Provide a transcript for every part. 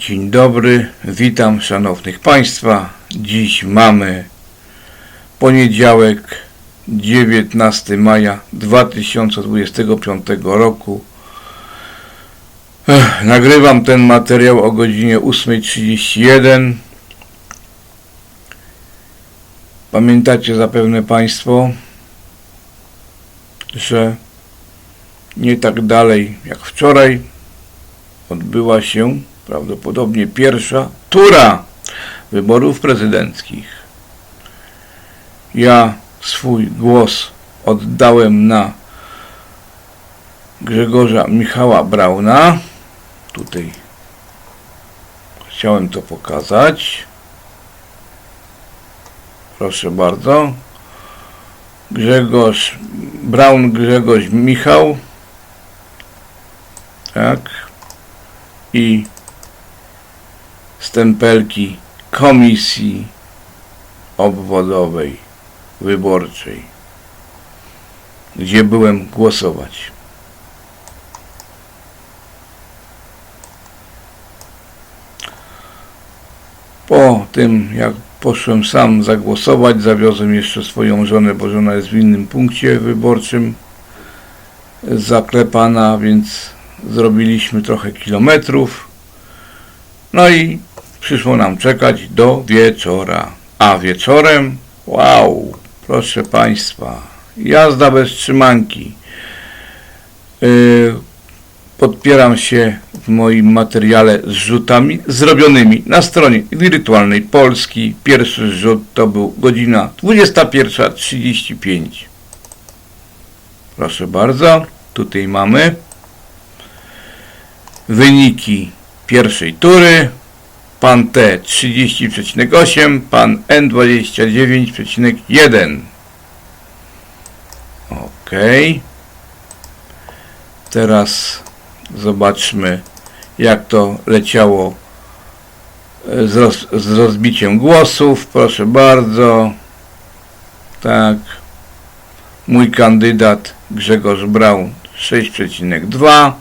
Dzień dobry, witam szanownych Państwa. Dziś mamy poniedziałek, 19 maja 2025 roku. Ech, nagrywam ten materiał o godzinie 8.31. Pamiętacie zapewne Państwo, że nie tak dalej jak wczoraj odbyła się prawdopodobnie pierwsza tura wyborów prezydenckich. Ja swój głos oddałem na Grzegorza Michała Brauna. Tutaj chciałem to pokazać. Proszę bardzo. Grzegorz Braun, Grzegorz Michał. Tak. I stempelki Komisji Obwodowej Wyborczej, gdzie byłem głosować. Po tym, jak poszłem sam zagłosować, zawiozłem jeszcze swoją żonę, bo żona jest w innym punkcie wyborczym zaklepana, więc zrobiliśmy trochę kilometrów. No i przyszło nam czekać do wieczora. A wieczorem, wow, proszę Państwa, jazda bez trzymanki. Yy, podpieram się w moim materiale z rzutami zrobionymi na stronie wirtualnej Polski. Pierwszy rzut to był godzina 21.35. Proszę bardzo, tutaj mamy wyniki pierwszej tury. Pan T 30,8, pan N 29,1. Ok. Teraz zobaczmy, jak to leciało e, z, roz, z rozbiciem głosów. Proszę bardzo. Tak. Mój kandydat Grzegorz Braun 6,2.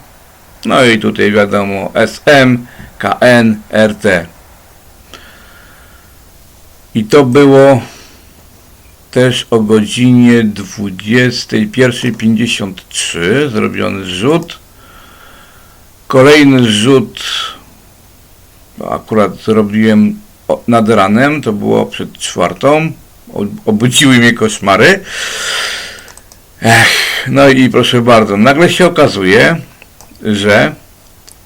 No i tutaj wiadomo SM, KN, RT. I to było też o godzinie 21.53 zrobiony rzut. Kolejny rzut akurat zrobiłem nad ranem, to było przed czwartą. Obudziły mnie koszmary. Ech, no i proszę bardzo, nagle się okazuje, że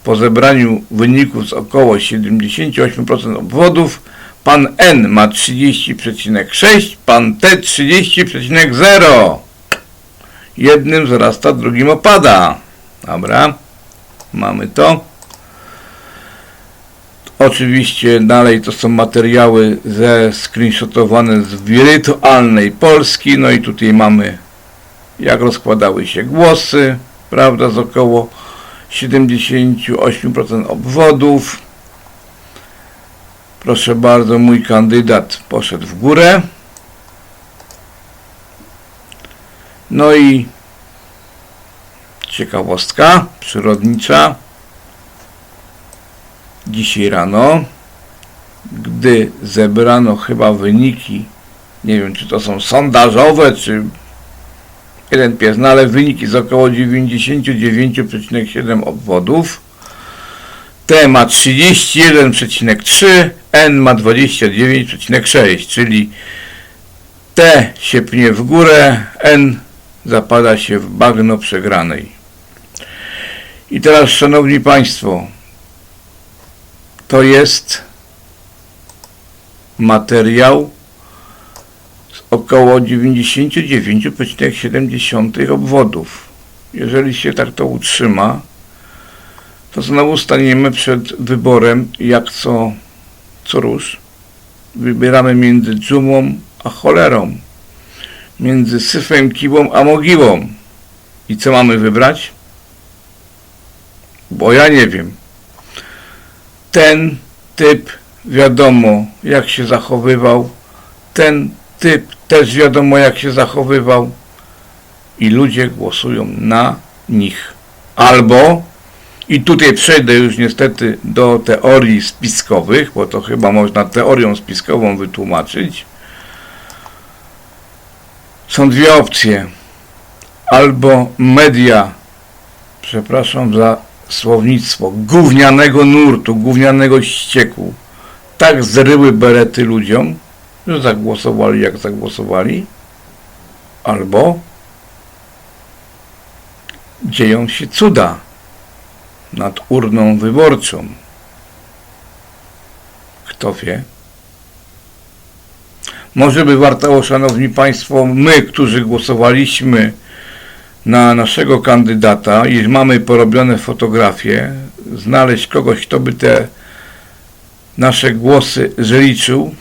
po zebraniu wyników z około 78% obwodów pan N ma 30,6, pan T 30,0. Jednym wzrasta, drugim opada. Dobra, mamy to. Oczywiście dalej to są materiały ze screenshotowane z wirtualnej Polski. No i tutaj mamy jak rozkładały się głosy, prawda, z około 78% obwodów. Proszę bardzo, mój kandydat poszedł w górę. No i ciekawostka przyrodnicza. Dzisiaj rano, gdy zebrano chyba wyniki, nie wiem czy to są sondażowe, czy jeden pies, no ale wyniki z około 99,7 obwodów. T ma 31,3, N ma 29,6, czyli T się pnie w górę, N zapada się w bagno przegranej. I teraz, szanowni państwo, to jest materiał około 99,7 obwodów. Jeżeli się tak to utrzyma, to znowu staniemy przed wyborem, jak co, co róż. Wybieramy między dżumą a cholerą, między syfem, kiwą a mogiłą. I co mamy wybrać? Bo ja nie wiem. Ten typ wiadomo, jak się zachowywał, ten typ też wiadomo jak się zachowywał i ludzie głosują na nich. Albo I tutaj przejdę już niestety do teorii spiskowych, bo to chyba można teorią spiskową wytłumaczyć. Są dwie opcje. Albo media, przepraszam za słownictwo, gównianego nurtu, gównianego ścieku, tak zryły berety ludziom, że zagłosowali jak zagłosowali, albo dzieją się cuda nad urną wyborczą. Kto wie? Może by warto, szanowni państwo, my, którzy głosowaliśmy na naszego kandydata i mamy porobione fotografie, znaleźć kogoś, kto by te nasze głosy zliczył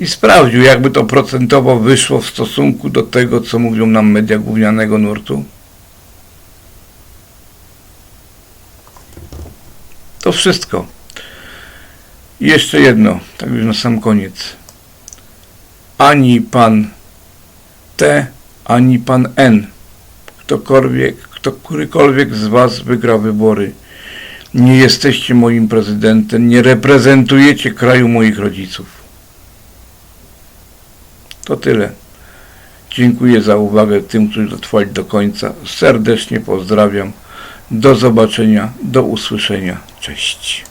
i sprawdził, jakby to procentowo wyszło w stosunku do tego, co mówią nam media gównianego nurtu. To wszystko. I jeszcze jedno, tak już na sam koniec. Ani pan T, ani pan N, ktokolwiek, kto, którykolwiek z was wygra wybory, nie jesteście moim prezydentem, nie reprezentujecie kraju moich rodziców. To tyle. Dziękuję za uwagę tym, którzy dotrwali do końca. Serdecznie pozdrawiam. Do zobaczenia, do usłyszenia. Cześć.